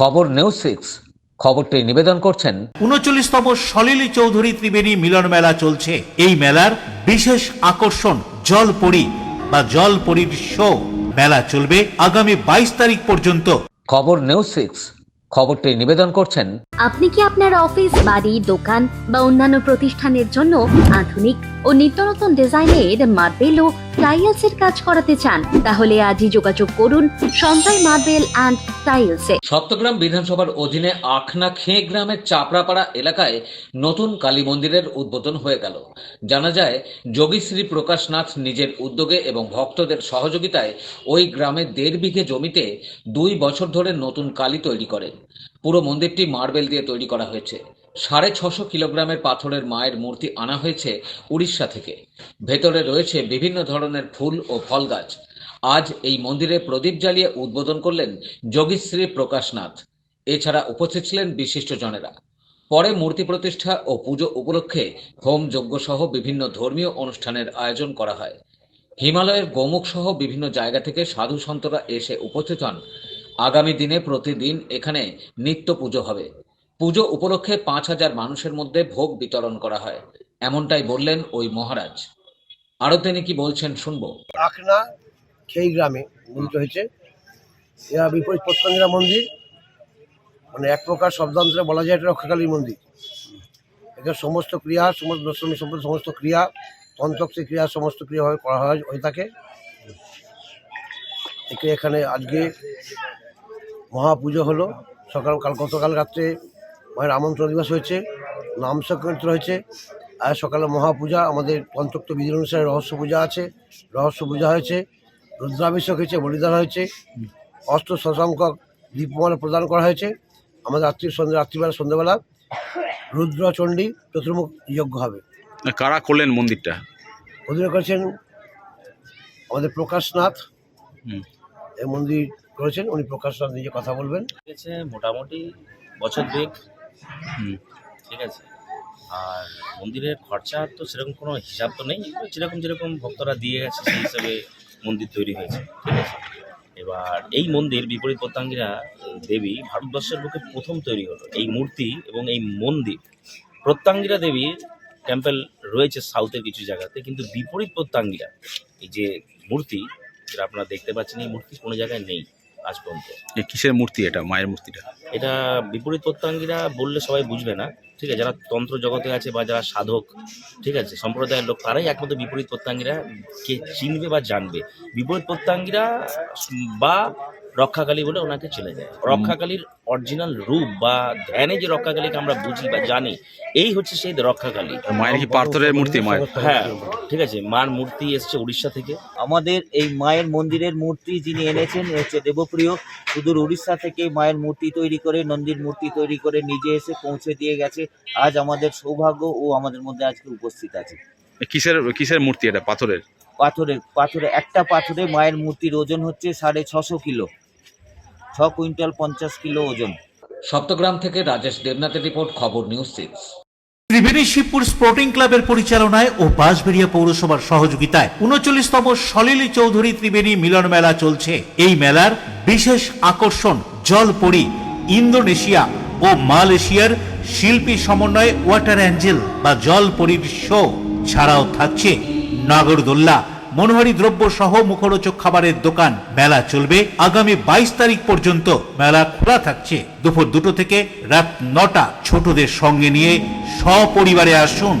খবর news six. খবরটি নিবেদন করছেন উনচল্লিশতম সলিল চৌধুরী ত্রিবেণী মিলন মেলা চলছে। এই মেলার বিশেষ আকর্ষণ জলপরি বা জলপরীর শো মেলা চলবে আগামী বাইশ তারিখ পর্যন্ত। খবর নিউজ সিক্স। খবরটি নিবেদন করছেন আপনি কি আপনার অফিস বাড়ি দোকান বা অন্যান্য প্রতিষ্ঠানের জন্য আধুনিক ও নিত্যনতুন ডিজাইনের মার্বেল ও কাজ করাতে চান, তাহলে আজই যোগাযোগ করুন সঞ্জয় মার্বেল অ্যান্ড সপ্তগ্রাম বিধানসভার অধীনে আখনা গ্রামের চাপড়াপাড়া এলাকায় নতুন কালী মন্দিরের উদ্বোধন হয়ে গেল। জানা যায়, যোগী শ্রী প্রকাশনাথ নিজের উদ্যোগে এবং ভক্তদের সহযোগিতায় ওই গ্রামে দেড় বিঘে জমিতে দুই বছর ধরে নতুন কালী তৈরি করেন। পুরো মন্দিরটি মার্বেল দিয়ে তৈরি করা হয়েছে। সাড়ে ছশো কিলোগ্রামের পাথরের মায়ের মূর্তি আনা হয়েছে উড়িষ্যা থেকে। ভেতরে রয়েছে বিভিন্ন ধরনের ফুল ও ফল গাছ। আজ এই মন্দিরে প্রদীপ জ্বালিয়ে উদ্বোধন করলেন যোগীশ্রী প্রকাশনাথ। এছাড়া উপস্থিত ছিলেন বিশিষ্টজনেরা। পরে মূর্তি প্রতিষ্ঠা ও পুজো উপলক্ষে হোম যজ্ঞ সহ বিভিন্ন ধর্মীয় অনুষ্ঠানের আয়োজন করা হয়। হিমালয়ের গোমুখ সহ বিভিন্ন জায়গা থেকে সাধু সন্তরা এসে উপস্থিত হন। আগামী দিনে প্রতিদিন এখানে নিত্য পুজো হবে। পুজো উপলক্ষে পাঁচ হাজার মানুষের মধ্যে ভোগ বিতরণ করা হয়। এমনটাই বললেন ওই মহারাজ। আরও তিনি কি বলছেন শুনব। আখনা সেই গ্রামে মিলিত হয়েছে। এরা বিপরীত প্রত্যঙ্গিরা মন্দির মানে এক প্রকার শব্দান্তরে বলা যায় এটা রক্ষাকালীর মন্দির। এখানে সমস্ত ক্রিয়া, সমস্ত দর্শনী সম্পর্কে সমস্ত ক্রিয়া তন্ত্রক্সি ক্রিয়া, সমস্ত ক্রিয়াভাবে করা হয়, হয়ে থাকে। একে এখানে আজকে মহাপুজো হলো। সকাল, কাল, গতকাল রাত্রে মায়ের আমন্ত্রণ দিবস হয়েছে নাম সংকীর্তন হয়েছে আর সকালে মহাপূজা আমাদের পঞ্চক্ত বিধি অনুসারে রহস্য পূজা আছে রহস্য পূজা হয়েছে রুদ্রাভিষেক হয়েছে বলিদান হয়েছে অস্ত্র শশাঙ্কক দীপমালা প্রদান করা হয়েছে আমাদের রাত্রি সন্ধ্যে রাত্রিবেলা সন্ধ্যেবেলা রুদ্রচণ্ডী চতুর্মুখ যজ্ঞ হবে কারা করলেন মন্দিরটা অধীনে করেছেন আমাদের প্রকাশনাথ। এই মন্দির করেছেন উনি প্রকাশনাথ নিজে কথা বলবেন মোটামুটি বছর দুয়েক হুম। ঠিক আছে। আর মন্দিরের খরচা তো সেরকম কোনো হিসাব তো নেই। যেরকম যেরকম ভক্তরা দিয়ে গেছে, সেই হিসাবে মন্দির তৈরি হয়েছে। ঠিক আছে। এবার এই মন্দির বিপরীত প্রত্যাঙ্গিরা দেবী ভারতবর্ষের বুকে প্রথম তৈরি হলো। এই মূর্তি এবং এই মন্দির। প্রত্যাঙ্গিরা দেবীর টেম্পল রয়েছে সাউথের কিছু জায়গাতে, কিন্তু বিপরীত প্রত্যাঙ্গিরা এই যে মূর্তি, যেটা আপনারা দেখতে পাচ্ছেন, এই মূর্তি কোনো জায়গায় নেই। আজ পর্যন্ত। এ কিসের মূর্তি এটা মায়ের মূর্তিটা? এটা বিপরীত প্রত্যাঙ্গীরা বললে সবাই বুঝবে না ঠিক আছে? যারা তন্ত্র জগতে আছে বা যারা সাধক ঠিক আছে? সম্প্রদায়ের লোক তারাই একমাত্র বিপরীত প্রত্যাঙ্গীরা কে চিনবে বা জানবে। বিপরীত প্রত্যাঙ্গীরা বা রক্ষাকালী বলে ওনাকে চলে যায়। রক্ষাকালীর অরিজিনাল রূপ বা ধ্যানে যে রক্ষাকালীকে আমরা বুঝি বা জানি এই হচ্ছে সেই রক্ষাকালী। মায়ের কি পাথরের মূর্তি মায়ের? হ্যাঁ ঠিক আছে মার মূর্তি এসছে উড়িষ্যা থেকে। আমাদের এই মায়ের মন্দিরের মূর্তি যিনি এনেছেন হচ্ছে দেবপ্রিয়। সুদূর উড়িষ্যা থেকে মায়ের মূর্তি তৈরি করে নন্দীর মূর্তি তৈরি করে নিজে এসে পৌঁছে দিয়ে গেছে। আজ আমাদের সৌভাগ্য ও আমাদের মধ্যে আজকে উপস্থিত আছে। কিসের কিসের মূর্তি এটা পাথরের? পাথরের পাথরে একটা পাথরে মায়ের মূর্তির ওজন হচ্ছে সাড়ে ছশো কিলো। ছ কুইন্টাল পঞ্চাশ কিলো ওজন। সপ্তগ্রাম থেকে রাজেশ দেবনাথের রিপোর্ট খবর news six. Tribeni Shibpur sporting ক্লাবের পরিচালনায় ও বাঁশবেড়িয়া পৌরসভার সহযোগিতায় উনচল্লিশতম সলিল চৌধুরী ত্রিবেণী মিলন মেলা চলছে। এই মেলার বিশেষ আকর্ষণ জলপরি ইন্দোনেশিয়া ও মালয়েশিয়ার শিল্পী সমন্বয়ে ওয়াটার অ্যাঞ্জেল বা জলপরীর শো। ছাড়াও থাকছে নাগরদোল্লা মনোহারী দ্রব্য সহ মুখরোচক খাবারের দোকান, মেলা চলবে। আগামী বাইশ তারিখ পর্যন্ত মেলা খোলা থাকছে। দুপুর দুটো থেকে রাত নটা ছোটদের সঙ্গে নিয়ে সপরিবারে আসুন।